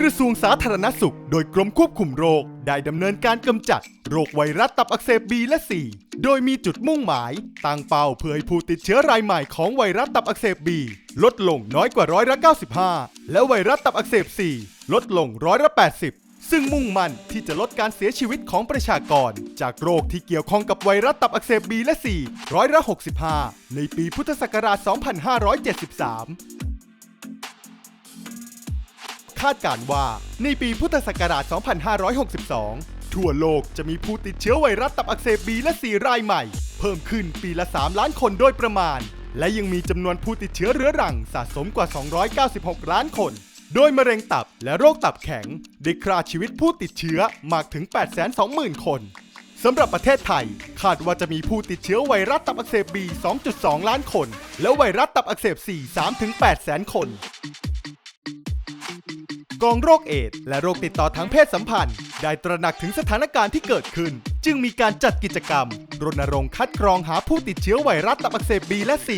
กระทรวงสาธารณสุข โดยกรมควบคุมโรค ได้ดำเนินการกำจัด โรคไวรัสตับอักเสบ B และ C โดยมีจุดมุ่งหมายตั้งเป้าเพื่อให้ผู้ติดเชื้อรายใหม่ของไวรัสตับอักเสบ B ลดลงน้อยกว่าร้อยละ95 และไวรัสตับอักเสบ C ลดลงร้อยละ80ซึ่งมุ่งมั่นที่จะลดการเสียชีวิตของประชากร จากโรคที่เกี่ยวข้องกับไวรัสตับอักเสบ B และ C ร้อยละ65 ในปีพุทธศักราช 2573าดการณ์ว่า ในปีพุทธศักราช 2562 ทั่วโลกจะมีผู้ติดเชื้อไวรัสตับอักเสบ B และ C รายใหม่ เพิ่มขึ้นปีละ 3 ล้านคนโดยประมาณ และยังมีจำนวนผู้ติดเชื้อเรื้อรังสะสมกว่า 296 ล้านคน โดยมะเร็งตับและโรคตับแข็งได้ฆ่าชีวิตผู้ติดเชื้อมากถึง 820,000 คนสำหรับประเทศไทย คาดว่าจะมีผู้ติดเชื้อไวรัสตับอักเสบ B 2.2 ล้านคน และไวรัสตับอักเสบ C 3-8 แสนคน กองโรคเอดส์และโรคติดต่อทางเพศสัมพันธ์ ได้ตระหนักถึงสถานการณ์ที่เกิดขึ้น จึงมีการจัดกิจกรรม รณรงค์คัดกรองหาผู้ติดเชื้อไวรัสตับอักเสบ B และ C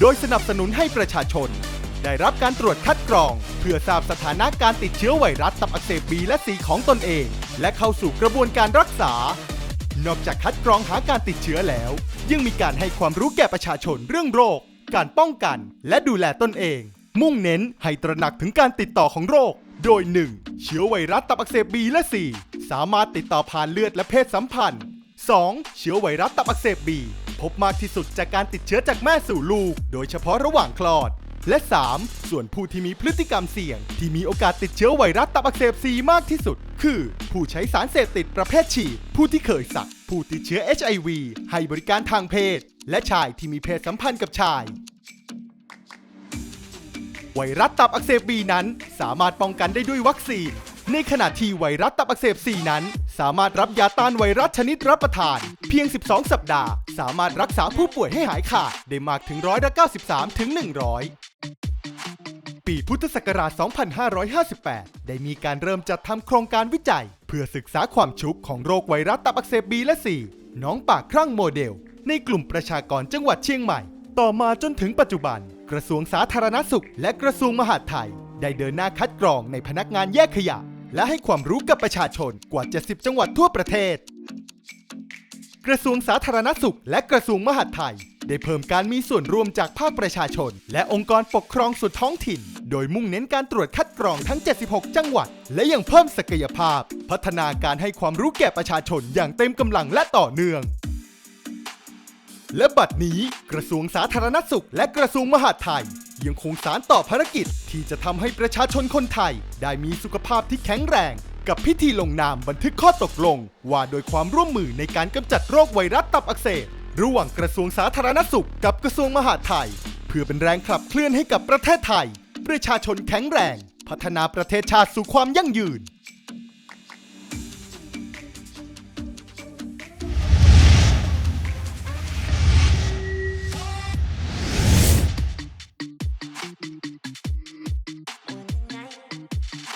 โดยสนับสนุนให้ประชาชน ได้รับการตรวจคัดกรอง เพื่อทราบสถานะการติดเชื้อไวรัสตับอักเสบ B และ C ของตนเอง และเข้าสู่กระบวนการรักษา นอกจากคัดกรองหาการติดเชื้อแล้ว ยังมีการให้ความรู้แก่ประชาชนเรื่องโรค การป้องกัน และดูแลตนเอง มุ่งเน้นให้ตระหนักถึงการติดต่อของโรค โดย 1. เชื้อไวรัสตับอักเสบ B และ C สามารถติดต่อผ่านเลือดและเพศสัมพันธ์ 2. เชื้อไวรัสตับอักเสบ B พบมากที่สุดจากการติดเชื้อจากแม่สู่ลูก โดยเฉพาะระหว่างคลอด และ 3. ส่วนผู้ที่มีพฤติกรรมเสี่ยง ที่มีโอกาสติดเชื้อไวรัสตับอักเสบ C มากที่สุด คือ ผู้ใช้สารเสพติดประเภทฉีด ผู้ที่เคยสัก ผู้ติดเชื้อ HIV ให้บริการทางเพศ และชายที่มีเพศสัมพันธ์กับชาย ไวรัสตับอักเสบ B นั้น สามารถป้องกันได้ด้วยวัคซีน ในขณะที่ไวรัสตับอักเสบ C นั้น สามารถรับยาต้านไวรัสชนิดรับประทาน เพียง 12 สัปดาห์ สามารถรักษาผู้ป่วยให้หายขาดได้มากถึงร้อยละ93ถึง100ปีพุทธศักราช 2558 ได้มีการเริ่มจัดทำโครงการวิจัย เพื่อศึกษาความชุกของโรคไวรัสตับอักเสบ B และ C น้องปากครั่งโมเดล ในกลุ่มประชากรจังหวัดเชียงใหม่ ต่อมาจนถึงปัจจุบัน กระทรวงสาธารณสุข และกระทรวงมหาดไทย ได้เดินหน้าคัดกรองในพนักงานแยกขยะ และให้ความรู้กับประชาชนกว่า 70 จังหวัดทั่วประเทศ กระทรวงสาธารณสุข และกระทรวงมหาดไทย ได้เพิ่มการมีส่วนร่วมจากภาคประชาชน และองค์กรปกครองส่วนท้องถิ่น โดยมุ่งเน้นการตรวจคัดกรองทั้ง 76 จังหวัด และยังเพิ่มศักยภาพ พัฒนาการให้ความรู้แก่ประชาชนอย่างเต็มกำลังและต่อเนื่อง และบัดนี้กระทรวงสาธารณสุข และกระทรวงมหาดไทย ยังคงสารต่อภารกิจ ที่จะทำให้ประชาชนคนไทย ได้มีสุขภาพที่แข็งแรง กับพิธีลงนามบันทึกข้อตกลง ว่าโดยความร่วมมือในการกำจัดโรคไวรัสตับอักเสบระหว่างกระทรวงสาธารณสุข กับกระทรวงมหาดไทย เพื่อเป็นแรงขับเคลื่อนให้กับประเทศไทย ประชาชนแข็งแรง พัฒนาประเทศชาติสู่ความยั่งยืน